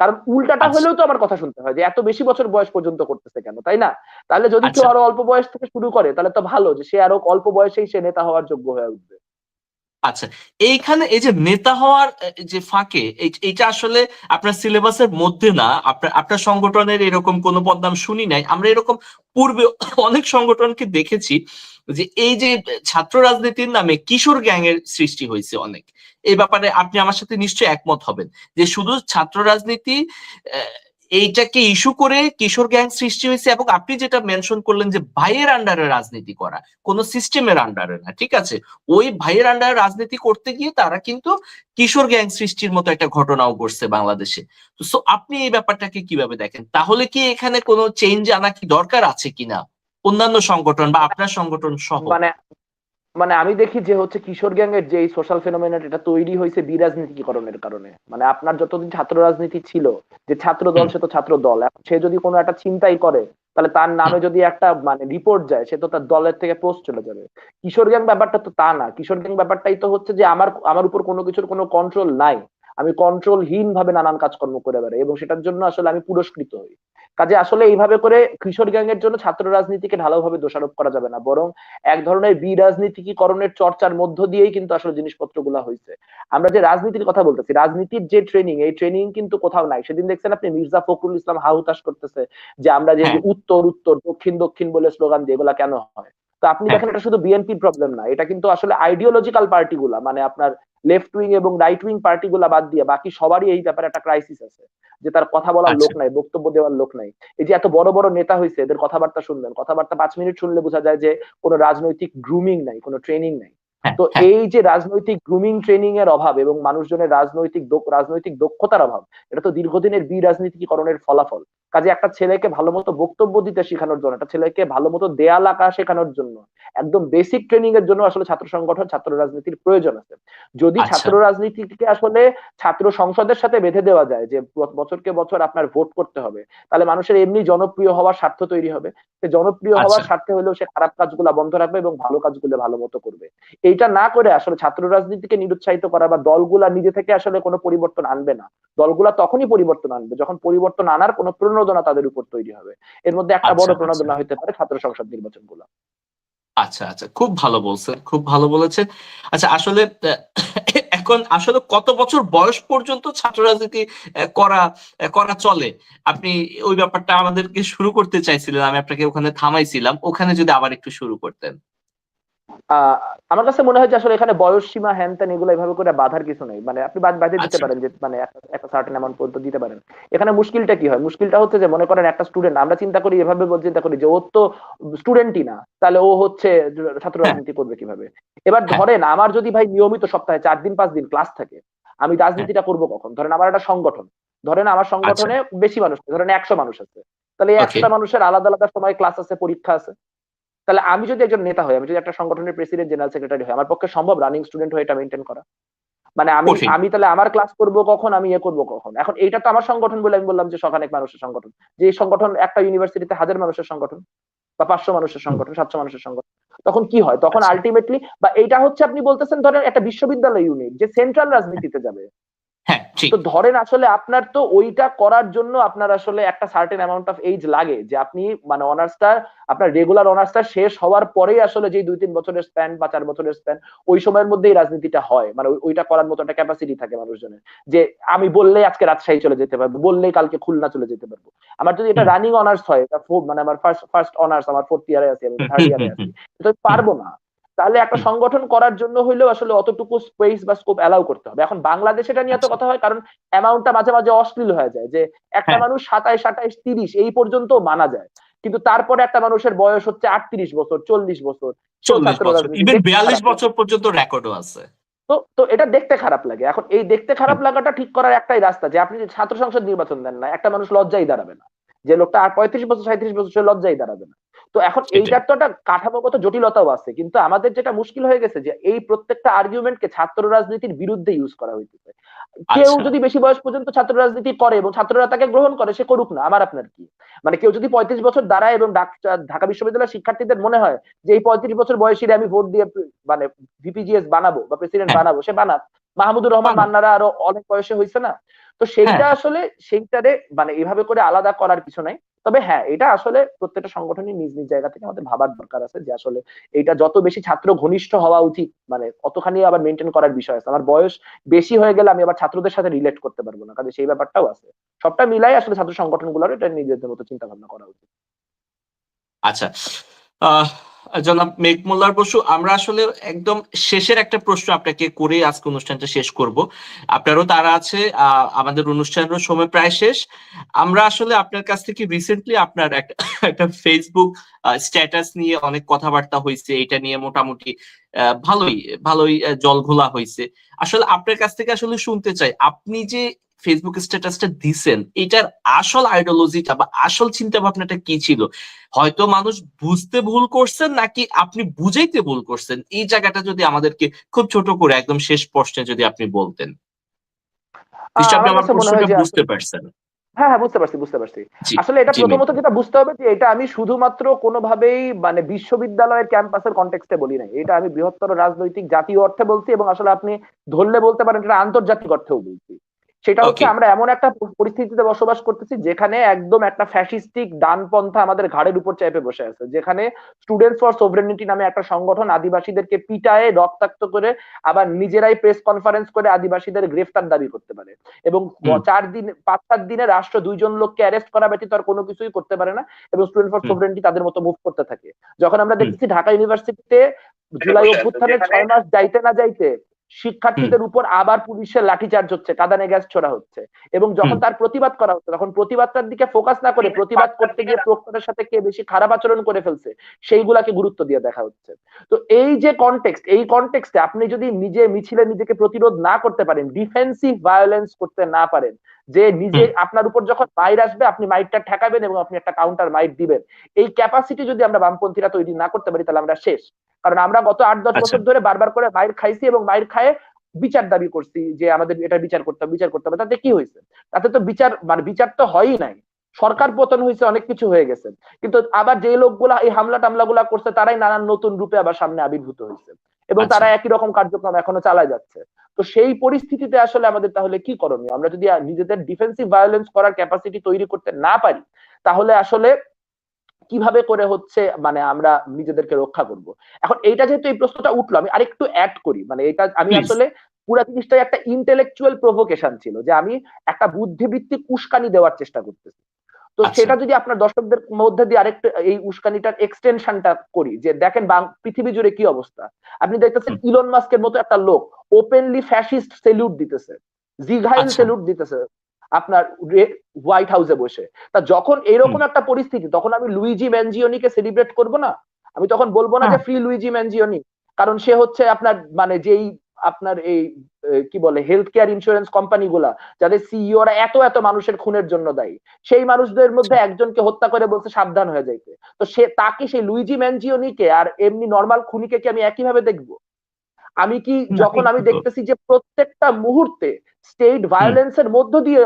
কারণ উল্টাটা আচ্ছা। হলেও তো আমার কথা শুনতে হয় যে এত বেশি বছর বয়স পর্যন্ত করতেছে কেন তাই না তাহলে যদি কেউ আচ্ছা। আরও অল্প বয়স থেকে শুরু করে তাহলে তো ভালো যে সে আরও অল্প বয়সেই সে নেতা হওয়ার যোগ্য হয়ে উঠবে আচ্ছা এইখানে এই যে নেতা হওয়ার যে ফাঁকে এইটা আসলে আপনার সিলেবাসের মধ্যে না, আপনার আপনার সংগঠনের এরকম কোনো পদনাম শুনি নাই। আমরা এরকম পূর্বে অনেক সংগঠনকে দেখেছি যে এই যে ছাত্র রাজনীতির নামে কিশোর গ্যাং এর সৃষ্টি হয়েছে অনেক। এই ব্যাপারে আপনি আমার সাথে নিশ্চয়ই একমত হবেন যে শুধু ছাত্র রাজনীতি এইটাকে ইস্যু করে কিশোর গ্যাং সৃষ্টি হয়েছে এবং আপনি যেটা মেনশন করলেন যে ভাইয়ের আন্ডারে রাজনীতি করা, কোন সিস্টেমের আন্ডারে না, ঠিক আছে? ওই ভাইয়ের আন্ডারে রাজনীতি করতে গিয়ে তারা কিন্তু কিশোর গ্যাং সৃষ্টির মতো একটা ঘটনাও ঘটছে বাংলাদেশে। তো সো আপনি এই ব্যাপারটাকে কীভাবে দেখেন? তাহলে কি এখানে কোনো চেঞ্জ আনা কি দরকার আছে কিনা? অন্যান্য সংগঠন বা আপনার সংগঠন সহ। মানে মানে আমি দেখি যে হচ্ছে কিশোর গ্যাং এর যে সোশ্যাল ফেনোমেনা এটা তৈরি হয়েছে বিরাজনীতিকরণের কারণে। মানে আপনার যতদিন ছাত্র রাজনীতি ছিল যে ছাত্র দল সে তো ছাত্র দল এখন সে যদি কোনো একটা চিন্তাই করে তাহলে তার নামে যদি একটা মানে রিপোর্ট যায় সে তো তার দলের থেকে পোস্ট চলে যাবে। কিশোর গ্যাং ব্যাপারটা তো তা না। কিশোর গ্যাং ব্যাপারটাই তো হচ্ছে যে আমার আমার উপর কোনো কিছুর কোনো কন্ট্রোল নাই। আমি কন্ট্রোলহীন ভাবে নানান কাজকর্ম করে বেড়াই এবং সেটার জন্য আসলে আমি পুরস্কৃত হই কাজে আসলে এইভাবে করে কিশোর গ্যাং এর জন্য ছাত্র রাজনীতিকে ঢালাওভাবে দোষারোপ করা যাবে না বরং এক ধরনের বিরাজনীতিকরণের চর্চার মধ্য দিয়েই কিন্তু আসলে জিনিসপত্রগুলো হয়েছে আমরা যে রাজনীতির কথা বলতেছি রাজনীতির যে ট্রেনিং এই ট্রেনিং কিন্তু কোথাও নাই সেদিন দেখছেন আপনি মির্জা ফখরুল ইসলাম হাহুতাশ করতেছে যে আমরা যে যে হ্যাঁ। উত্তর উত্তর দক্ষিণ দক্ষিণ বলে স্লোগান দিয়ে এগুলা কেন হয় তো আপনি হ্যাঁ। দেখেন এটা শুধু বিএনপির প্রবলেম না এটা কিন্তু আসলে আইডিওলজিক্যাল পার্টিগুলা মানে আপনার লেফট উইং এবং রাইট উইং পার্টিগুলা বাদ দিয়ে বাকি সবারই এই ব্যাপারে একটা ক্রাইসিস আছে যে তার কথা বলার আচ্ছা। লোক নাই বক্তব্য দেওয়ার লোক নাই এই যে এত বড় বড় নেতা হয়েছে এদের কথাবার্তা শুনবেন কথাবার্তা পাঁচ মিনিট শুনলে বোঝা যায় যে কোনো রাজনৈতিক গ্রুমিং নাই কোনো ট্রেনিং নাই তো হ্যাঁ। এই যে রাজনৈতিক গ্রুমিং ট্রেনিং এর অভাব এবং মানুষজনের রাজনৈতিক রাজনৈতিক দক্ষতার অভাব এটা তো দীর্ঘদিনের বিরাজনীতিকরণের ফলাফল কাজে একটা ছেলেকে ভালো মতো বক্তব্য দিতে শেখানোর জন্য একটা ছেলেকে ভালো মতো দেয়াল আঁকা শেখানোর জন্য একদম বেসিক ট্রেনিং এর জন্য আসলে ছাত্র সংগঠন ছাত্র রাজনীতির প্রয়োজন আছে যদি আচ্ছা। ছাত্র রাজনীতিকে আসলে ছাত্র সংসদের সাথে বেঁধে দেওয়া যায় যে বছরকে বছর আপনার ভোট করতে হবে তাহলে মানুষের এমনি জনপ্রিয় হওয়ার স্বার্থ তৈরি হবে সে জনপ্রিয় হওয়ার আচ্ছা। স্বার্থে হলেও সে খারাপ কাজগুলো বন্ধ রাখবে এবং ভালো কাজগুলো ভালো মতো করবে এইটা না করে আসলে ছাত্র রাজনীতিকে নিরুৎসাহিত করা বা দলগুলা নিজে থেকে আসলে কোনো পরিবর্তন আনবে না। দলগুলা তখনই পরিবর্তন আনবে যখন পরিবর্তন আনার কোনো প্রণোদনা তাদের উপর তৈরি হবে। এর মধ্যে একটা আচ্ছা, বড় আচ্ছা। প্রণোদনা হতে পারে ছাত্র সংসদ নির্বাচনগুলো। আচ্ছা আচ্ছা। খুব ভালো বলছেন খুব ভালো বলেছে। আচ্ছা আসলে এখন আসলে কত বছর বয়স পর্যন্ত ছাত্র রাজনীতি করা করা চলে? আপনি ওই ব্যাপারটা আমাদেরকে শুরু করতে চাইছিলেন আমি আপনাকে ওখানে থামাইছিলাম। ওখানে যদি আবার একটু শুরু করতেন। আমার কাছে মনে হয় যে আসলে এখানে বয়স সীমা হ্যান ত্যান এগুলো এভাবে করে বাধার কিছু নেই। মানে আপনি বাদ- বাঁধিয়ে দিতে আচ্ছা। পারেন যে মানে একটা- সার্টেন অ্যামাউন্ট পর্যন্ত দিতে পারেন। এখানে মুশকিলটা কি হয়? মুশকিলটা হচ্ছে যে মনে করেন একটা স্টুডেন্ট আমরা চিন্তা করি এভাবে চিন্তা করি যে ও তো স্টুডেন্টই না তাহলে ও হচ্ছে ছাত্র হ্যাঁ। রাজনীতি করবে কীভাবে? এবার হ্যাঁ। ধরেন আমার যদি ভাই নিয়মিত সপ্তাহে চার দিন পাঁচ দিন ক্লাস থাকে আমি রাজনীতিটা করব কখন? ধরেন আমার একটা সংগঠন। ধরেন আমার সংগঠনে বেশি মানুষ ধরেন একশো মানুষ আছে। তাহলে একশোটা মানুষের আলাদা আলাদা সময় ক্লাস আছে পরীক্ষা আছে। তাহলে আমি যদি একজন নেতা হই আমি যদি একটা সংগঠনের প্রেসিডেন্ট জেনারেল সেক্রেটারি হই আমার পক্ষে সম্ভব রানিং স্টুডেন্ট হয়ে এটা মেনটেন করা? মানে আমি আমি তাহলে আমার ক্লাস করব কখন আমি ইয়ে করব কখন? এখন এইটা তো আমার সংগঠন বলে আমি বললাম যে সখানেক মানুষের সংগঠন। যে সংগঠন একটা ইউনিভার্সিটিতে হাজার মানুষের সংগঠন বা পাঁচশো মানুষের সংগঠন সাতশো মানুষের সংগঠন তখন কি হয়? তখন আচ্ছা। আলটিমেটলি বা এইটা হচ্ছে আপনি বলতেছেন ধরেন একটা বিশ্ববিদ্যালয় ইউনিট যে সেন্ট্রাল রাজনীতিতে যাবে। হ্যাঁ তো ধরেন আসলে আপনার তো ওইটা করার জন্য আপনার আসলে একটা সার্টেন অ্যামাউন্ট অফ এজ লাগে যে আপনি মানে অনার্সটা আপনার রেগুলার অনার্সটা শেষ হওয়ার পরেই আসলে যে দুই তিন বছরের স্প্যান বা চার বছরের স্প্যান ওই সময়ের মধ্যেই রাজনীতিটা হয়। মানে ওইটা করার মতো একটা ক্যাপাসিটি থাকে মানুষজনের। যে আমি বললেই আজকে রাজশাহী চলে যেতে পারব বললেই কালকে খুলনা চলে যেতে পারব। আমার যদি এটা রানিং অনার্স হয় মানে আমার ফার্স্ট ফার্স্ট অনার্স আমার ফোর্থ ইয়ারে আছি আমি থার্ড ইয়ারে আছি তো পারব না। তাহলে একটা সংগঠন করার জন্য হইলেও আসলে অতটুকু স্পেস বা স্কোপ অ্যালাউ করতে হবে। এখন বাংলাদেশে এটা নিয়ে এত আচ্ছা। কথা হয় কারণ অ্যামাউন্টটা মাঝে মাঝে অশ্লীল হয়ে যায় যে একটা হ্যাঁ। মানুষ সাতাইশ আঠাইশ তিরিশ এই পর্যন্ত মানা যায়। কিন্তু তারপরে একটা মানুষের বয়স হচ্ছে আটত্রিশ বছর চল্লিশ বছর বিয়াল্লিশ বছর পর্যন্ত রেকর্ডও আছে। তো তো এটা দেখতে খারাপ লাগে। এখন এই দেখতে খারাপ লাগাটা ঠিক করার একটাই রাস্তা যে আপনি ছাত্র সংসদ নির্বাচন দেন না একটা মানুষ লজ্জাই দাঁড়াবে না। যে লোকটা আর পঁয়ত্রিশ বছর সাঁত্রিশ বছর সে লজ্জাই দাঁড়াবে না। তো এখন। এইটার তো একটা কাঠামোগত জটিলতাও আছে কিন্তু আমাদের যেটা মুশকিল হয়ে গেছে যে এই প্রত্যেকটা আর্গুমেন্টকে ছাত্র রাজনীতির বিরুদ্ধে ইউজ করা হইতেছে কেউ আচ্ছা। যদি বেশি বয়স পর্যন্ত ছাত্র রাজনীতি করে এবং ছাত্ররা তাকে গ্রহণ করে সে করুক না আমার আপনার কি মানে কেউ যদি পঁয়ত্রিশ বছর দাঁড়ায় এবং ঢাকা বিশ্ববিদ্যালয়ের শিক্ষার্থীদের মনে হয় যে এই পঁয়ত্রিশ বছর বয়সীরা আমি ভোট দিয়ে মানে ভিপিজিএস বানাবো বা প্রেসিডেন্ট হ্যাঁ। বানাবো সে বানাক মাহমুদুর রহমান মান্নারা আরও অনেক বয়সে হয়েছে না তো সেইটা হ্যাঁ। আসলে সেইটারে মানে এভাবে করে আলাদা করার কিছু নাই তবে হ্যাঁ এটা আসলে প্রত্যেকটা সংগঠনই নিজ নিজ জায়গা থেকে আমাদের ভাবার দরকার আছে যে আসলে এটা যত বেশি ছাত্র ঘনিষ্ঠ হওয়া উচিত মানে অতখানি আবার মেনটেন করার বিষয় আছে। আমার বয়স বেশি হয়ে গেলে আমি আবার ছাত্রদের সাথে রিলেট করতে পারব না কাজে সেই ব্যাপারটাও আছে। সবটা মিলাই আসলে ছাত্র সংগঠনগুলোর এটা নিজেদের মতো চিন্তা ভাবনা করা উচিত। আচ্ছা আহ, জনাব মেঘ মোল্লার বসু, আমরা আসলে একদম শেষের একটা প্রশ্ন আপনাকে করে আজকে অনুষ্ঠানটা শেষ করব। আপনারও তারা আছে আমাদের অনুষ্ঠানেরও সময় প্রায় শেষ। আমরা আসলে আপনার কাছ থেকে রিসেন্টলি আপনার একটা ফেসবুক স্ট্যাটাস নিয়ে অনেক কথাবার্তা হয়েছে, এটা নিয়ে মোটামুটি ভালোই ভালোই জল ঘোলা হয়েছে আসলে আপনার কাছ থেকে আসলে শুনতে চাই আপনি যে ফেসবুক স্ট্যাটাসটা দিছেন এটার আসল আইডিওলজিটা বা আসল চিন্তা ভাবনাটা কি ছিল? হয়তো মানুষ বুঝতে ভুল করছেন নাকি আপনি বুঝাইতে ভুল করছেন? এই জায়গাটা যদি আমাদেরকে খুব ছোট করে একদম শেষ প্রশ্নে যদি আপনি বলতেন। বুঝতে পারছেন। হ্যাঁ হ্যাঁ বুঝতে পারছি বুঝতে পারছি। আসলে এটা প্রথমত যেটা বুঝতে হবে যে এটা আমি শুধুমাত্র কোনোভাবেই মানে বিশ্ববিদ্যালয়ের ক্যাম্পাসের কনটেক্সটে বলি নাই। এটা আমি বৃহত্তর রাজনৈতিক জাতীয় অর্থে বলছি এবং আসলে আপনি ধরলে বলতে পারেন এটা আন্তর্জাতিক অর্থেও বলছি। সেটা হচ্ছে আমরা এমন একটা পরিস্থিতিতে বসবাস করতেছি যেখানে একদম একটা ফ্যাসিস্টিক ডানপন্থা আমাদের ঘাড়ের উপর চেপে বসে আছে। যেখানে স্টুডেন্টস ফর সোভরেনিটি নামে একটা সংগঠন আদিবাসীদেরকে পিটায়ে রক্তাক্ত করে আবার নিজেরাই প্রেস কনফারেন্স করে আদিবাসীদের গ্রেফতার দাবি করতে পারে। এবং চার দিন পাঁচ সাত দিনে রাষ্ট্র দুইজন লোককে অ্যারেস্ট করা ব্যতীত আর কোনো কিছুই করতে পারে না এবং স্টুডেন্ট ফর। সোভরেনিটি তাদের মতো মুভ করতে থাকে। যখন আমরা হুম। দেখতেছি ঢাকা ইউনিভার্সিটিতে জুলাই অভ্যুত্থানের ছয় মাস যাইতে না যাইতে শিক্ষার্থীদের উপর আবার পুলিশের লাঠিচার্জ হচ্ছে কাদানে গ্যাস ছোড়া হচ্ছে। এবং যখন তার প্রতিবাদ করা হচ্ছে তখন প্রতিবাদটার দিকে ফোকাস না করে প্রতিবাদ করতে গিয়ে প্রক্টরের সাথে কে বেশি খারাপ আচরণ করে ফেলছে সেইগুলাকে গুরুত্ব দিয়ে দেখা হচ্ছে। তো এই যে কনটেক্সট এই কনটেক্সটে আপনি যদি নিজে মিছিলে নিজেকে প্রতিরোধ না করতে পারেন ডিফেন্সিভ ভায়োলেন্স করতে না পারেন যে নিজে আপনার উপর যখন মাইর আসবে আপনি মাইরটা ঠেকাবেন এবং আপনি একটা কাউন্টার মাইর দিবেন। এই ক্যাপাসিটি যদি আমরা বামপন্থীরা তৈরি না করতে পারি তাহলে আমরা শেষ। কারণ আমরা গত আট দশ আচ্ছা। বছর ধরে বারবার করে মাইর খাইছি এবং মায়ের খায়ে বিচার দাবি করছি যে আমাদের এটা বিচার করতে হবে বিচার করতে হবে। তাতে কি হয়েছে? তাতে তো বিচার মানে বিচার তো হয়ই নাই। সরকার পতন হয়েছে অনেক কিছু হয়ে গেছে। কিন্তু আবার যে লোকগুলা এই হামলা টামলা গুলা করছে তারাই নানান নতুন রূপে আবার সামনে আবির্ভূত হয়েছে। এবং আচ্ছা। তারা একই রকম কার্যক্রম এখনও চালায় যাচ্ছে। তো সেই পরিস্থিতিতে আসলে আমাদের তাহলে কি করণীয়? আমরা যদি নিজেদের ডিফেন্সিভ ভায়োলেন্স করার ক্যাপাসিটি তৈরি করতে না পারি তাহলে আসলে কীভাবে করে হচ্ছে মানে আমরা নিজেদেরকে রক্ষা করব? এখন এইটা যেহেতু এই প্রশ্নটা উঠল আমি আরেকটু অ্যাড করি। মানে এটা আমি আসলে পুরো জিনিসটাই একটা ইন্টেলেকচুয়াল প্রভোকেশন ছিল যে আমি একটা বুদ্ধিভিত্তিক উস্কানি দেওয়ার চেষ্টা করতেছি। তো আচ্ছা। সেটা যদি আপনার দর্শকদের মধ্যে দিয়ে আরেকটা এই উস্কানিটার এক্সটেনশনটা করি যে দেখেন পৃথিবী জুড়ে কি অবস্থা। আপনি দেখতেছেন ইলন মাস্কের মতো একটা লোক ওপেনলি ফ্যাসিস্ট সেলুট দিতেছে। জিঘাইল আচ্ছা। সেলুট দিতেছে। আপনার হোয়াইট হাউসে বসে। তা যখন এরকম একটা পরিস্থিতি তখন আমি লুইজি ম্যানজিওনিকে সেলিব্রেট করব না? আমি তখন বলব না যে। ফ্রি লুইজি ম্যানজিওনি কারণ সে হচ্ছে আপনার মানে যেই আপনার এই কি বলে হেলথ কেয়ার ইন্স্যুরেন্স কোম্পানি গুলা যাদের সিইওরা এত এত মানুষের খুনের জন্য দায়ী সেই মানুষদের মধ্যে একজনকে হত্যা করে বলছে সাবধান হয়ে যাইতে। তো সে তাকে সেই লুইজি ম্যানজিওনিকে আর এমনি নর্মাল খুনিকে কি আমি একইভাবে দেখব? আমি কি যখন আমি দেখতেছি যে প্রত্যেকটা মুহূর্তে স্টেট ভায়োলেন্সের মধ্য দিয়ে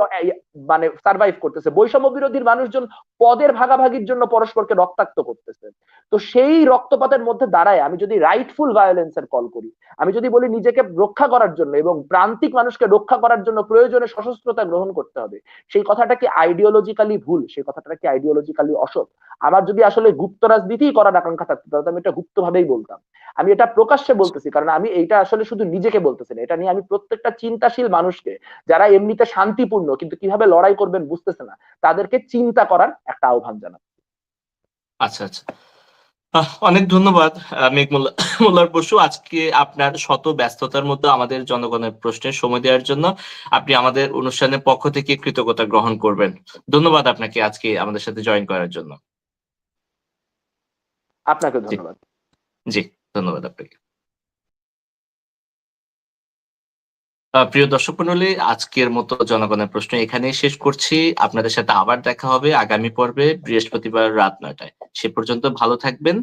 মানে সার্ভাইভ করতেছে। বৈষম্য বিরোধীর মানুষজন পদের ভাগাভাগির জন্য পরস্পরকে রক্তাক্ত করতেছে। তো সেই রক্তপাতের মধ্যে দাঁড়ায় আমি যদি রাইটফুল ভায়োলেন্সের কল করি আমি যদি বলি নিজেকে রক্ষা করার জন্য এবং প্রান্তিক মানুষকে রক্ষা করার জন্য প্রয়োজনে সশস্ত্রতা গ্রহণ করতে হবে সেই কথাটা কি আইডিওলজিক্যালি ভুল? সেই কথাটা কি আইডিওলজিক্যালি অসৎ? আমার যদি আসলে গুপ্ত রাজনীতিই করার আকাঙ্ক্ষা থাকতো তাহলে আমি এটা গুপ্ত ভাবেই বলতাম। আমি এটা প্রকাশ্যে বলতেছি কারণ আমি এইটা আসলে শুধু নিজেকে বলতেছি না এটা নিয়ে আমি প্রত্যেকটা চিন্তাশীল মানুষকে যারা এমনিতে শান্তিপূর্ণ কিন্তু কীভাবে লড়াই করবেন বুঝতেছে না তাদেরকে চিন্তা করার একটা আহ্বান জানাই আচ্ছা আচ্ছা। অনেক ধন্যবাদ আহ, মেঘ মোল্লা- মোল্লার বসু। আজকে আপনার শত ব্যস্ততার মধ্যে আমাদের জনগণের প্রশ্নের সময় দেওয়ার জন্য আপনি আমাদের অনুষ্ঠানের পক্ষ থেকে কৃতজ্ঞতা গ্রহণ করবেন। ধন্যবাদ আপনাকে আজকে আমাদের সাথে জয়েন করার জন্য। আপনাকে ধন্যবাদ। জি ধন্যবাদ আপনাকে। প্রিয় দর্শক মন্ডলী, আজকের মতো জনগণের প্রশ্ন এখানেই শেষ করছি। আপনাদের সাথে আবার দেখা হবে আগামী পর্বে বৃহস্পতিবার রাত নয়টায়। সে পর্যন্ত ভালো থাকবেন।